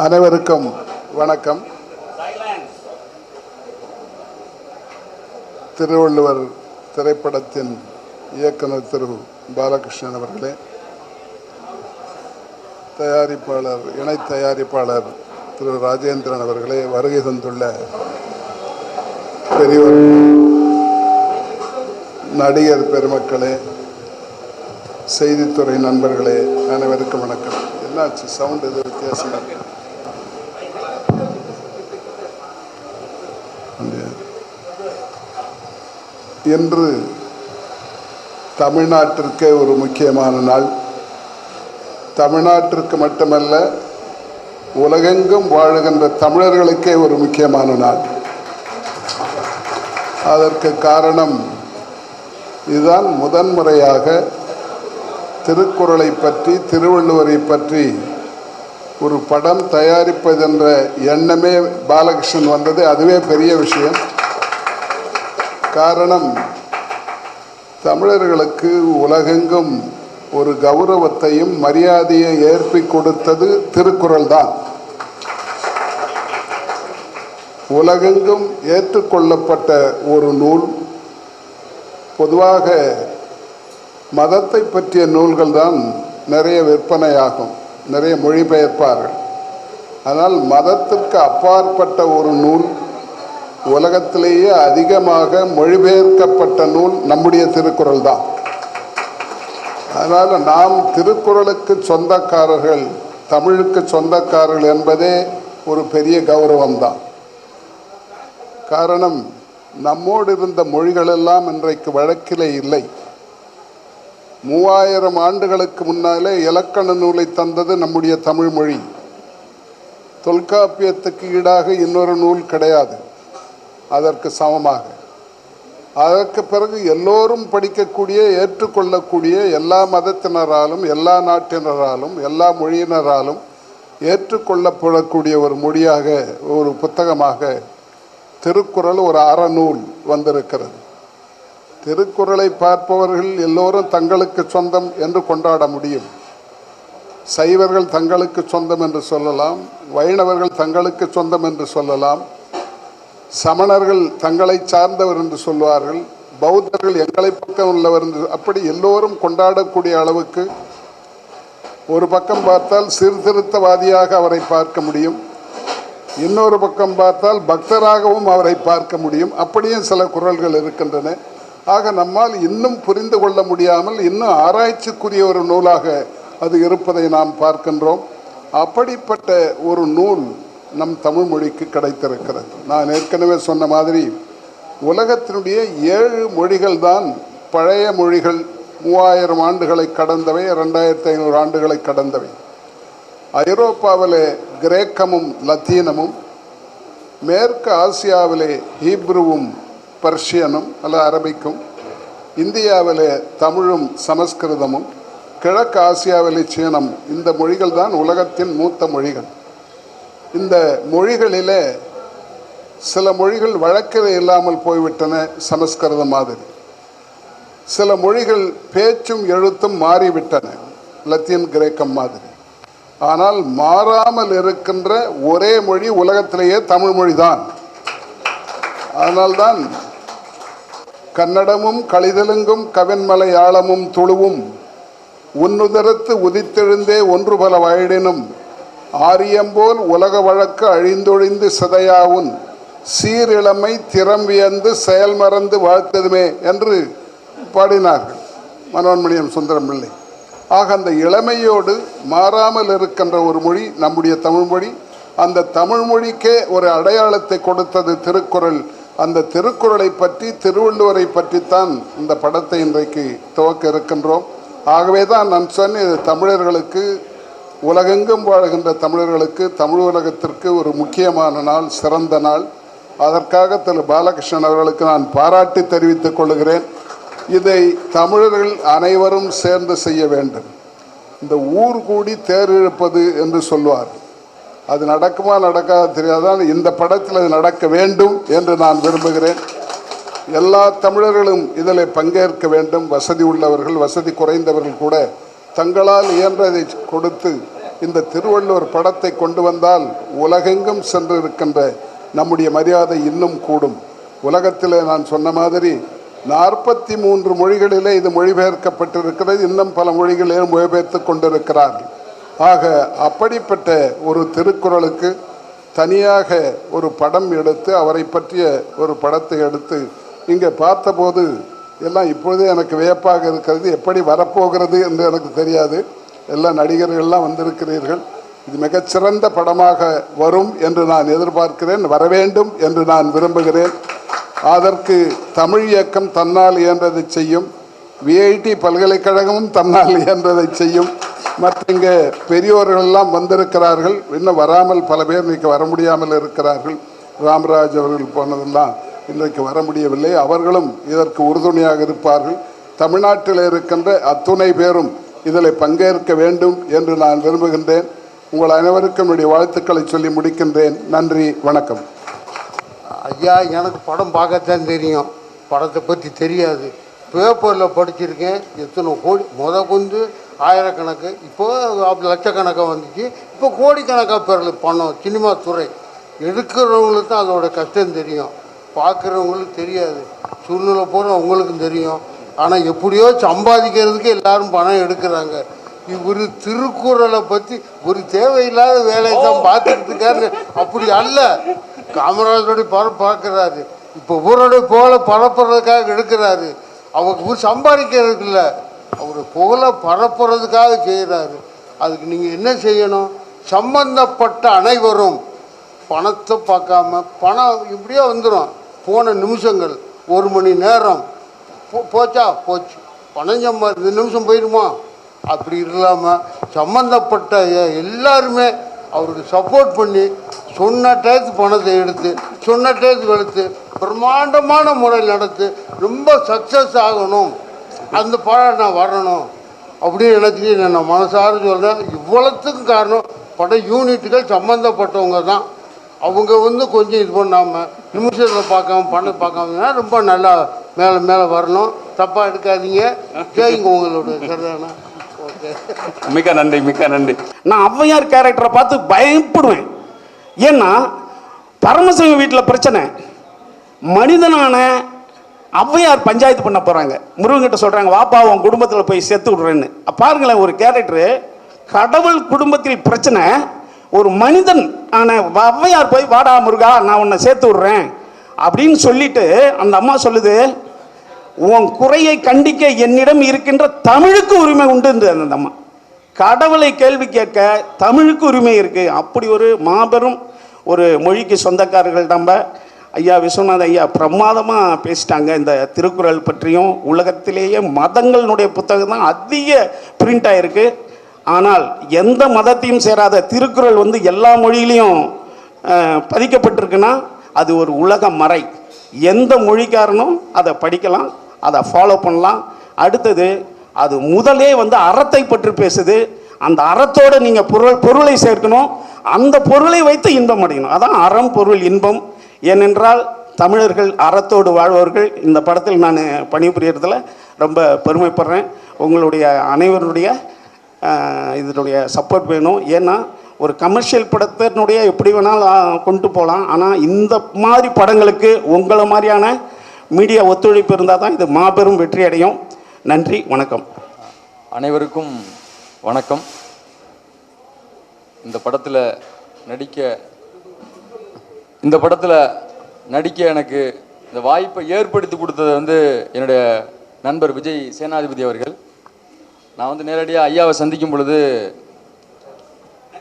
அனைவருக்கும் வணக்கம். திருவள்ளுவர் திரைப்படத்தின் இயக்குனர் திரு பாலகிருஷ்ணன் அவர்களே தயாரிப்பாளர் இணை தயாரிப்பாளர் திரு ராஜேந்திரன் அவர்களே வருகை தந்துள்ள பெரியவர் நடிகர் பெருமக்களே செய்தித்துறை நண்பர்களே அனைவருக்கும் வணக்கம். என்னாச்சு? சவுண்ட் எது வித்தியாசமா? இன்று தமிழ்நாட்டிற்கே ஒரு முக்கியமான நாள். தமிழ்நாட்டிற்கு மட்டுமல்ல உலகெங்கும் வாழுகின்ற தமிழர்களுக்கே ஒரு முக்கியமான நாள். அதற்கு காரணம் இதுதான் முதன்முறையாக திருக்குறளை பற்றி திருவள்ளுவரை பற்றி ஒரு படம் தயாரிப்பதென்ற எண்ணமே பாலகிருஷ்ணன் வந்தது. அதுவே பெரிய விஷயம். காரணம் தமிழர்களுக்கு உலகெங்கும் ஒரு கௌரவத்தையும் மரியாதையை ஏற்பி கொடுத்தது திருக்குறள் தான். உலகெங்கும் ஏற்றுக்கொள்ளப்பட்ட ஒரு நூல் பொதுவாக மதத்தை பற்றிய நூல்கள் தான் நிறைய விற்பனையாகும் நிறைய மொழிபெயர்ப்பார்கள். ஆனால் மதத்திற்கு அப்பாற்பட்ட ஒரு நூல் உலகத்திலேயே அதிகமாக மொழிபெயர்க்கப்பட்ட நூல் நம்முடைய திருக்குறள் தான் அதனால் நாம் திருக்குறளுக்கு சொந்தக்காரர்கள் தமிழுக்கு சொந்தக்காரர்கள் என்பதே ஒரு பெரிய கௌரவம்தான். காரணம் நம்மோடு இருந்த மொழிகளெல்லாம் இன்றைக்கு வழக்கிலே இல்லை. மூவாயிரம் ஆண்டுகளுக்கு முன்னாலே இலக்கண நூலை தந்தது நம்முடைய தமிழ் மொழி. தொல்காப்பியத்துக்கு ஈடாக இன்னொரு நூல் கிடையாது. அதற்கு சமமாக. அதற்கு பிறகு எல்லோரும் படிக்கக்கூடிய ஏற்றுக்கொள்ளக்கூடிய எல்லா மதத்தினராலும் எல்லா நாட்டினராலும் எல்லா மொழியினராலும் ஏற்றுக்கொள்ளப்படக்கூடிய ஒரு மொழியாக ஒரு புத்தகமாக திருக்குறள் ஒரு அறநூல் வந்திருக்கிறது. திருக்குறளை பார்ப்பவர்கள் எல்லோரும் தங்களுக்கு சொந்தம் என்று கொண்டாட முடியும். சைவர்கள் தங்களுக்கு சொந்தம் என்று சொல்லலாம் வைணவர்கள் தங்களுக்கு சொந்தம் என்று சொல்லலாம் சமணர்கள் தங்களை சார்ந்தவர் என்று சொல்வார்கள் பௌத்தர்கள் எங்களை பக்கம் உள்ளவர் என்று அப்படி எல்லோரும் கொண்டாடக்கூடிய அளவுக்கு ஒரு பக்கம் பார்த்தால் சீர்திருத்தவாதியாக அவரை பார்க்க முடியும் இன்னொரு பக்கம் பார்த்தால் பக்தராகவும் அவரை பார்க்க முடியும் அப்படியும் சில குரல்கள் இருக்கின்றன. ஆக நம்மால் இன்னும் புரிந்து கொள்ள முடியாமல் இன்னும் ஆராய்ச்சிக்குரிய ஒரு நூலாக அது இருப்பதை நாம் பார்க்கின்றோம். அப்படிப்பட்ட ஒரு நூல் நம் தமிழ் மொழிக்கு கிடைத்திருக்கிறது. நான் ஏற்கனவே சொன்ன மாதிரி உலகத்தினுடைய ஏழு மொழிகள் தான் பழைய மொழிகள் மூவாயிரம் ஆண்டுகளை கடந்தவை ரெண்டாயிரத்தி ஐநூறு ஆண்டுகளை கடந்தவை. ஐரோப்பாவிலே கிரேக்கமும் லத்தீனமும் மேற்கு ஆசியாவிலே ஹீப்ருவும் பர்ஷியனும் அல்ல அரபிக்கும் இந்தியாவிலே தமிழும் சமஸ்கிருதமும் கிழக்கு ஆசியாவிலே சீனம் இந்த மொழிகள் தான் உலகத்தின் மூத்த மொழிகள். இந்த மொழிகளில் சில மொழிகள் வழக்கில் இல்லாமல் போய்விட்டன சமஸ்கிருதம் மாதிரி. சில மொழிகள் பேச்சும் எழுத்தும் மாறிவிட்டன லத்தீன் கிரேக்கம் மாதிரி. ஆனால் மாறாமல் இருக்கின்ற ஒரே மொழி உலகத்திலேயே தமிழ் மொழி தான் அதனால்தான் கன்னடமும் கழிதலுங்கும் கவின்மலையாளமும் துளுவும் உன்னுதரத்து உதித்தெழுந்தே ஒன்று பல வயடினும் ஆரியம்போல் உலக வழக்கு அழிந்தொழிந்து சிதையாவுன் சீரிழமை திறம் வியந்து செயல் மறந்து வாழ்த்ததுமே என்று பாடினார்கள். மனோன்மணியம் சுந்தரம் பிள்ளை ஆக அந்த இளமையோடு மாறாமல் இருக்கின்ற ஒரு மொழி நம்முடைய தமிழ் மொழி. அந்த தமிழ் மொழிக்கே ஒரு அடையாளத்தை கொடுத்தது திருக்குறள். அந்த திருக்குறளை பற்றி திருவள்ளுவரை பற்றித்தான் இந்த படத்தை இன்றைக்கு துவக்க இருக்கின்றோம். ஆகவே தான் நான் சொன்னேன் இது தமிழர்களுக்கு உலகெங்கும் வாழ்கின்ற தமிழர்களுக்கு தமிழ் உலகத்திற்கு ஒரு முக்கியமான நாள் சிறந்த நாள். அதற்காக திரு பாலகிருஷ்ணன் அவர்களுக்கு நான் பாராட்டி தெரிவித்துக் கொள்கிறேன். இதை தமிழர்கள் அனைவரும் சேர்ந்து செய்ய வேண்டும். இந்த ஊர் கூடி தேர் இழுப்பது என்று சொல்வார். அது நடக்குமா நடக்காத தெரியாதான் இந்த படத்தில் அது நடக்க வேண்டும் என்று நான் விரும்புகிறேன். எல்லா தமிழர்களும் இதில் பங்கேற்க வேண்டும். வசதி உள்ளவர்கள் வசதி குறைந்தவர்கள் கூட தங்களால் இயன்றதை கொடுத்து இந்த திருவள்ளுவர் படத்தை கொண்டு வந்தால் உலகெங்கும் சென்று இருக்கின்ற நம்முடைய மரியாதை இன்னும் கூடும். உலகத்தில் நான் சொன்ன மாதிரி நாற்பத்தி மூன்று மொழிகளிலே இது மொழிபெயர்க்கப்பட்டிருக்கிறது. இன்னும் பல மொழிகளிலே மொழிபெயர்த்து கொண்டிருக்கிறார்கள் ஆக அப்படிப்பட்ட ஒரு திருக்குறளுக்கு தனியாக ஒரு படம் எடுத்து அவரை பற்றிய ஒரு படத்தை எடுத்து இங்கே பார்த்தபோது எல்லாம் இப்பொழுதே எனக்கு வியப்பாக இருக்கிறது. எப்படி வரப்போகிறது என்று எனக்கு தெரியாது. எல்லா நடிகர்கள்லாம் வந்திருக்கிறீர்கள். இது மிகச்சிறந்த படமாக வரும் என்று நான் எதிர்பார்க்கிறேன். வரவேண்டும் என்று நான் விரும்புகிறேன். அதற்கு தமிழ் இயக்கம் தன்னால் இயன்றதை செய்யும். விஐடி பல்கலைக்கழகமும் தன்னால் இயன்றதை செய்யும். மற்ற இங்கே பெரியோர்கள்லாம் வந்திருக்கிறார்கள். இன்னும் வராமல் பல பேர் இன்றைக்கு வர முடியாமல் இருக்கிறார்கள். ராமராஜ் அவர்கள் போனதெல்லாம் இன்றைக்கு வர முடியவில்லை. அவர்களும் இதற்கு உறுதுணையாக இருப்பார்கள். தமிழ்நாட்டில் இருக்கின்ற அத்துணை பேரும் இதில் பங்கேற்க வேண்டும் என்று நான் விரும்புகின்றேன். உங்கள் அனைவருக்கும் என்னுடைய வாழ்த்துக்களை சொல்லி முடிக்கின்றேன். நன்றி வணக்கம். ஐயா எனக்கு படம் பார்க்கத்தான் தெரியும். படத்தை பற்றி தெரியாது. பேப்பரில் படிச்சிருக்கேன். எத்தனை கோடி? முத கொண்டு ஆயிரக்கணக்கு. இப்போ லட்சக்கணக்காக வந்துச்சு. இப்போ கோடிக்கணக்காக பேரில் பணம் சினிமா துறை. எடுக்கிறவங்களுக்கு தான் அதோட கஷ்டம் தெரியும். பார்க்குறவங்களுக்கு தெரியாது. சூழ்நிலை போகிற அவங்களுக்கும் தெரியும். ஆனால் எப்படியோ சம்பாதிக்கிறதுக்கு எல்லாரும் பணம் எடுக்கிறாங்க. இவர் திருக்குறளை பற்றி ஒரு தேவையில்லாத வேலையை தான் பார்த்துக்கிட்டு அப்படி அல்ல. காமராஜருடைய படம் பார்க்குறாரு. இப்போ ஊரோடைய புகழை பரப்புறதுக்காக எடுக்கிறாரு. அவருக்கு ஊர் சம்பாதிக்கிறதுக்கு இல்லை. அவர் புகழை பரப்புறதுக்காக செய்கிறாரு அதுக்கு நீங்கள் என்ன செய்யணும்? சம்பந்தப்பட்ட அனைவரும் பணத்தை பார்க்காம பணம் இப்படியே வந்துடும் போன நிமிஷங்கள் ஒரு மணி நேரம். போ- போச்சா? போச்சு. பணம் சம்பா இந்த நிமிஷம் போயிடுமா அப்படி இல்லாமல் சம்மந்தப்பட்ட எல்லாருமே அவருக்கு சப்போர்ட் பண்ணி சொன்ன டயத்து பணத்தை எடுத்து சொன்ன டயத்து எடுத்து பிரம்மாண்டமான முறையில் நடத்து ரொம்ப சக்ஸஸ் ஆகணும். அந்த படம் நான் வரணும். அப்படின்னு நினச்சி நான் மனசார சொல்கிறேன் இவ்வளோத்துக்கும் காரணம் பட யூனிட்டுகள் சம்மந்தப்பட்டவங்க தான். அவங்க வந்து கொஞ்சம் இது பண்ணாமல் நிமிஷத்தில் பார்க்காம பணம் பார்க்காம ரொம்ப நல்லா மேலே மேலே வரணும். தப்பாக எடுக்காதீங்க. சரிங்க உங்களோட சரிதானா ஓகே. மிக்க நன்றி மிக்க நன்றி. நான் ஔவையார் கேரக்டரை பார்த்து பயப்படுவேன். ஏன்னா பரமசிவம் வீட்டில் பிரச்சனை. மனிதனான ஔவையார் பஞ்சாயத்து பண்ண போகிறாங்க முருகன்கிட்ட சொல்கிறாங்க வாப்பா உன் குடும்பத்தில் போய் சேர்த்து விட்றேன்னு. பாருங்களேன் ஒரு கேரக்டரு கடவுள் குடும்பத்தில் பிரச்சனை ஒரு மனிதன் நான் ஔவையார் போய் வாடா முருகா நான் உன்னை சேர்த்து விட்றேன். அப்படின்னு சொல்லிட்டு அந்த அம்மா சொல்லுது உன் குறையை கண்டிக்க என்னிடம் இருக்கின்ற தமிழுக்கு உரிமை உண்டு அந்த அம்மா. கடவுளை கேள்வி கேட்க தமிழுக்கு உரிமை இருக்குது அப்படி ஒரு மாபெரும் ஒரு மொழிக்கு சொந்தக்காரர்கள் நம்ம ஐயா விஸ்வநாத ஐயா பிரமாதமாக பேசிட்டாங்க. இந்த திருக்குறள் பற்றியும் உலகத்திலேயே மதங்களுடைய புத்தகம் தான் அதிக பிரிண்ட் ஆகிருக்கு ஆனால் எந்த மதத்தையும் சேராத திருக்குறள் வந்து எல்லா மொழியிலையும் பதிக்கப்பட்டிருக்குன்னா அது ஒரு உலக மறை. எந்த மொழிக்காரனும் அதை படிக்கலாம் அதை ஃபாலோ பண்ணலாம். அடுத்தது அது முதலே வந்து அறத்தை பற்றி பேசுது. அந்த அறத்தோட நீங்கள் பொருள் பொருளை சேர்க்கணும். அந்த பொருளை வைத்து இன்பம் அடையணும். அதான் அறம் பொருள் இன்பம். ஏனென்றால் தமிழர்கள் அறத்தோடு வாழ்பவர்கள். இந்த படத்தில் நான் பணிபுரியறதில் ரொம்ப பெருமைப்படுறேன். உங்களுடைய அனைவருடைய இதனுடைய சப்போர்ட் வேணும். ஏன்னா ஒரு கமர்ஷியல் படத்தினுடைய எப்படி வேணாலும் கொண்டு போகலாம். ஆனால் இந்த மாதிரி படங்களுக்கு உங்களை மாதிரியான மீடியா ஒத்துழைப்பு இருந்தால் தான் இது மாபெரும் வெற்றி அடையும். நன்றி வணக்கம். அனைவருக்கும் வணக்கம். இந்த படத்தில் நடிக்க இந்த படத்தில் நடிக்க எனக்கு இந்த வாய்ப்பை ஏற்படுத்தி கொடுத்தது வந்து என்னுடைய நண்பர் விஜய் சேனாதிபதி அவர்கள். நான் வந்து நேரடியாக ஐயாவை சந்திக்கும் பொழுது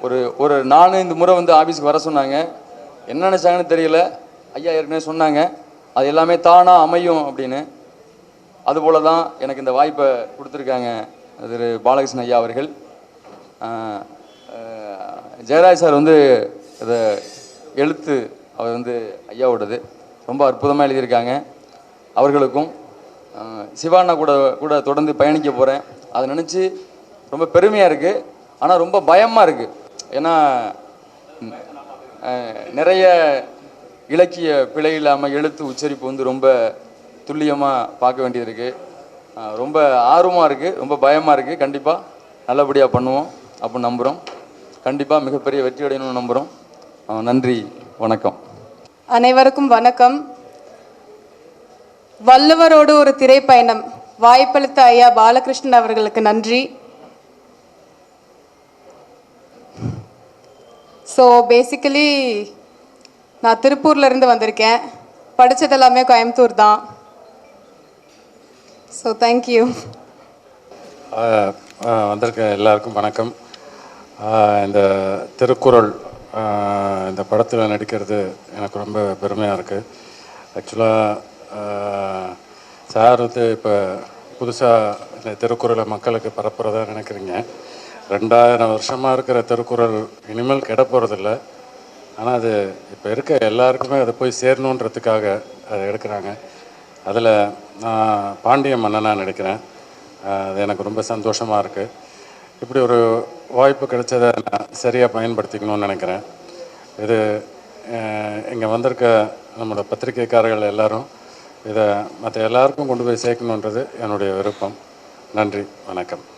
ஒரு ஒரு நாலஞ்சு முறை வந்து ஆஃபீஸ்க்கு வர சொன்னாங்க. என்ன நினச்சாங்கன்னு தெரியல. ஐயா ஏற்கனவே சொன்னாங்க. அது எல்லாமே தானாக அமையும் அப்படின்னு. அதுபோல தான் எனக்கு இந்த வாய்ப்பை கொடுத்துருக்காங்க திரு பாலகிருஷ்ணன் ஐயா அவர்கள். ஜெயராஜ் சார் வந்து இதை எழுத்து அவர் வந்து ஐயாவோடது. ரொம்ப அற்புதமாக எழுதியிருக்காங்க. அவர்களுக்கும் ஆஹ் சிவானா கூட கூட தொடர்ந்து பயணிக்க போகிறேன் அதை நினச்சி ரொம்ப பெருமையாக இருக்குது ஆனால் ரொம்ப பயமாக இருக்குது ஏன்னா நிறைய இலக்கிய பிழை இல்லாமல் எழுத்து உச்சரிப்பு வந்து ரொம்ப துல்லியமாக பார்க்க வேண்டியது இருக்குது ரொம்ப ஆர்வமாக இருக்குது ரொம்ப பயமாக இருக்குது கண்டிப்பாக நல்லபடியாக பண்ணுவோம் அப்படின்னு நம்புகிறோம் கண்டிப்பாக மிகப்பெரிய வெற்றி அடையணும்னு நம்புகிறோம் நன்றி வணக்கம். அனைவருக்கும் வணக்கம். வள்ளுவரோடு ஒரு திரைப்பயணம். வாய்ப்பளித்த ஐயா பாலகிருஷ்ணன் அவர்களுக்கு நன்றி. ஸோ பேசிக்கலி நான் திருப்பூர்லேருந்து வந்திருக்கேன். படித்தது எல்லாமே கோயம்புத்தூர் தான். ஸோ தேங்க்யூ ஆஹ் வந்திருக்க எல்லாருக்கும் வணக்கம். இந்த திருக்குறள் இந்த படத்தில் நடிக்கிறது எனக்கு ரொம்ப பெருமையாக இருக்குது ஆக்சுவலாக சார் வந்து இப்போ புதுசாக இந்த திருக்குறளை மக்களுக்கு பரப்புறதா நினைக்கிறீங்க. ரெண்டாயிரம் வருஷமாக இருக்கிற திருக்குறள் இனிமேல் கெட போகிறதில்ல ஆனால் அது இப்போ இருக்க எல்லாருக்குமே அது போய் சேரணுன்றதுக்காக அதை எடுக்கிறாங்க. அதில் நான் பாண்டிய மன்னனாக நினைக்கிறேன். அது எனக்கு ரொம்ப சந்தோஷமாக இருக்குது இப்படி ஒரு வாய்ப்பு கிடைச்சதை நான் சரியாக பயன்படுத்திக்கணும்னு நினைக்கிறேன். இது இங்கே வந்திருக்க நம்மளோட பத்திரிகைக்காரர்கள் எல்லாரும் இதை மற்ற எல்லாருக்கும் கொண்டு போய் சேர்க்கணுன்றது என்னுடைய விருப்பம். நன்றி வணக்கம்.